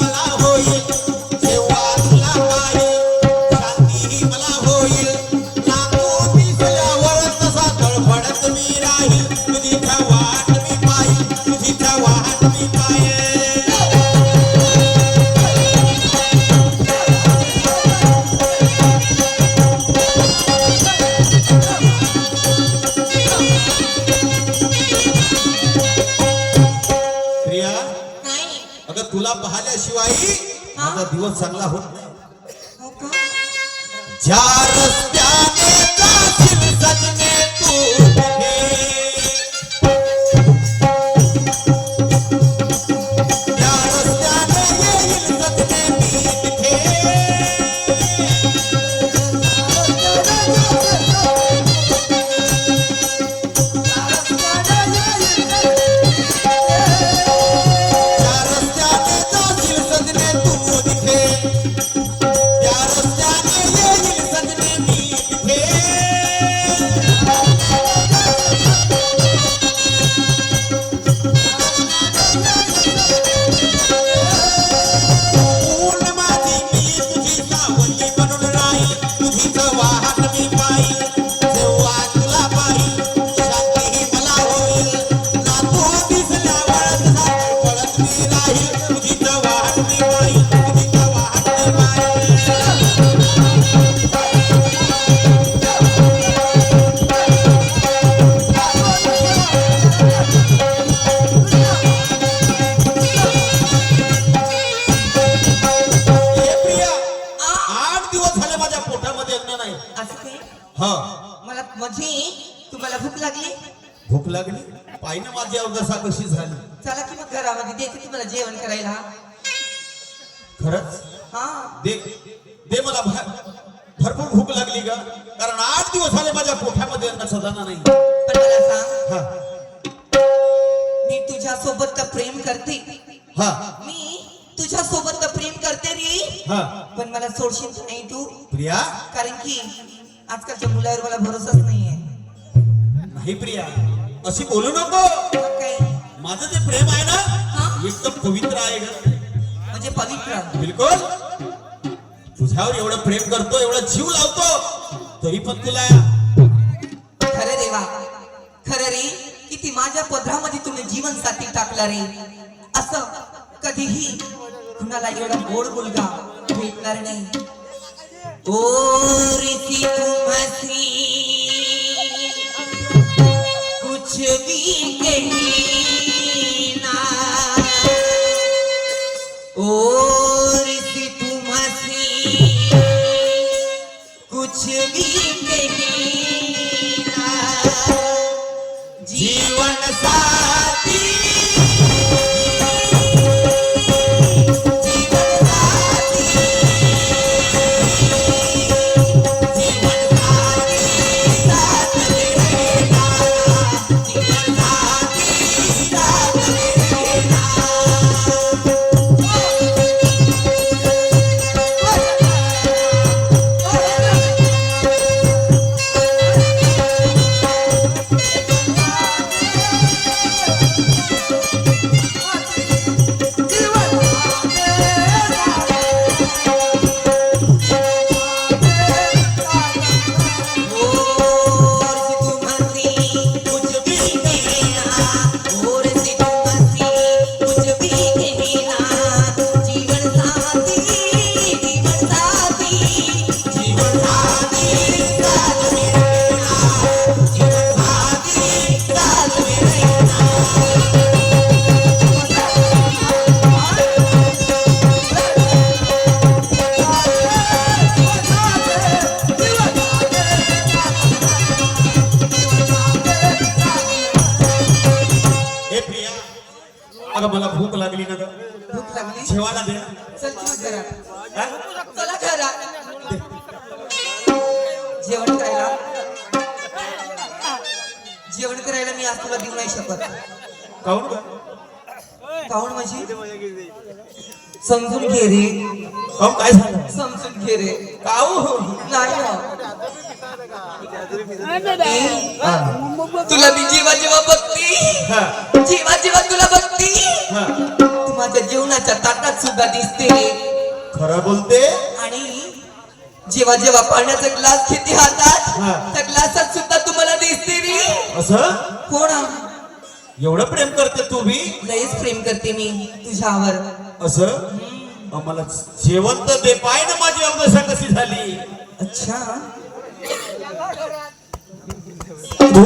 मला होई पाहिल्याशिवाय माझा दिवस चांगला होत नाही. हो ज्या चला की मग घरामध्ये देते तुम्हाला जेवण करायला. खरंच? हा. दे. दे मला भा- भरपूर भूक लागली का कारण आठ दिवस झाले माझ्या पोटामध्ये अन्नाचा दाना नाही. पण मला सांग. हा. मी तुझ्या सोबत तर प्रेम करते. हा. मी तुझ्या सोबत तर प्रेम करते रे. हा. पण मला सोडशील तर नाही तू? प्रिया? कारण की आजकालच्या मुलावर मला भरोसाच नाहीये. नाही प्रिया. अशी बोलू नको. माझं जे प्रेम आहे ना? एकदम पवित्र आहे ग. म्हणजे पवित्र. बिलकुल. तुझ्यावर एवढं प्रेम करतो एवढं जीव लावतो तरी पण तुला खरं देवा. खरं रे किती माझ्या पदरामध्ये तुम्ही जीवन साथी टाकला रे. असं कधीही कुणाला एवढा गोड मुलगा भेटणार नाही. ओ रीती तुम आज तुला देऊ नाही शकत. काहून ग? काऊन म्हणजे? समजून घे रे. काहून काय झालं? समजून घे रे. काहू नाही ना. तुला मी जेव्हा जेव्हा बघती. हा. जेव्हा जेव्हा तुला बघती. हा. तू माझ्या जेवणाच्या ताटात सुद्धा दिसते खरं बोलते? आणि जेव्हा जेव्हा पाण्याचा ग्लास घेते हातात. त्या ग्लासात असं? हो ना. एवढं प्रेम करते तू बी? लयच प्रेम करते मी तुझ्यावर. असं? अं, मला जेवण तर दे पाय ना माझी अवदशा कशी झाली? अच्छा. तू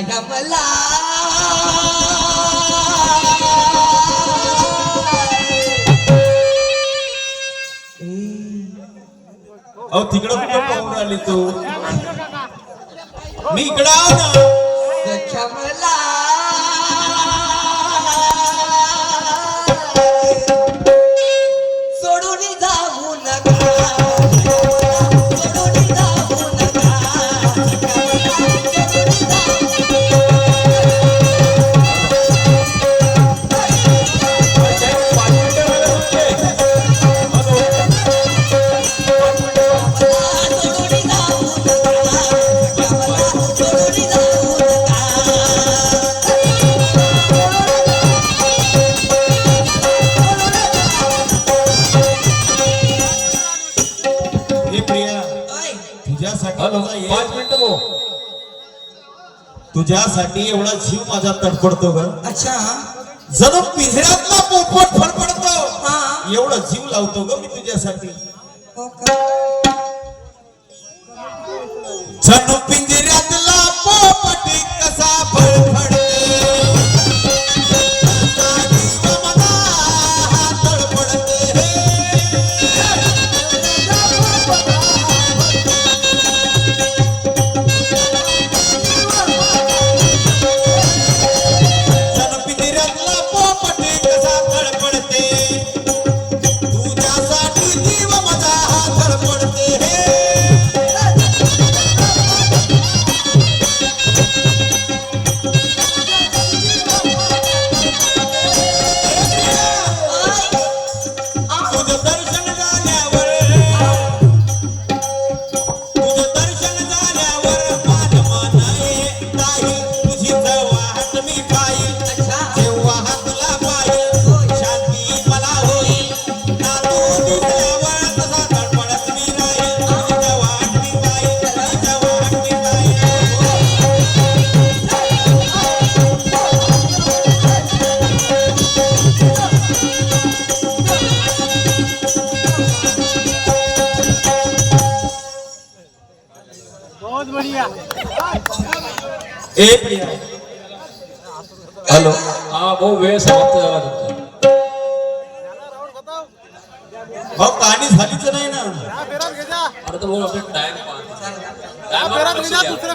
राजा मला अहो तिकडं कुठं पाहून आली तू? मी इकडं ना. सख्या तुझ्यासाठी एवढा जीव माझा तडफडतो ग. अच्छा. जणू पिंजऱ्यातला पोपट फडफडतो. हा. एवढा जीव लावतो ग मी तुझ्यासाठी. हो जणू पिंजऱ्यातला पोपट कसा फडफडतो. बहुत बढ़िया। ए प्रिया हॅलो। हा भाऊ वेळ समाप्त झाला तुमचा भाऊ कहाणी झालीच नाही ना। आता तर भाऊ आपले टाइम जा दुसऱ्या फेरात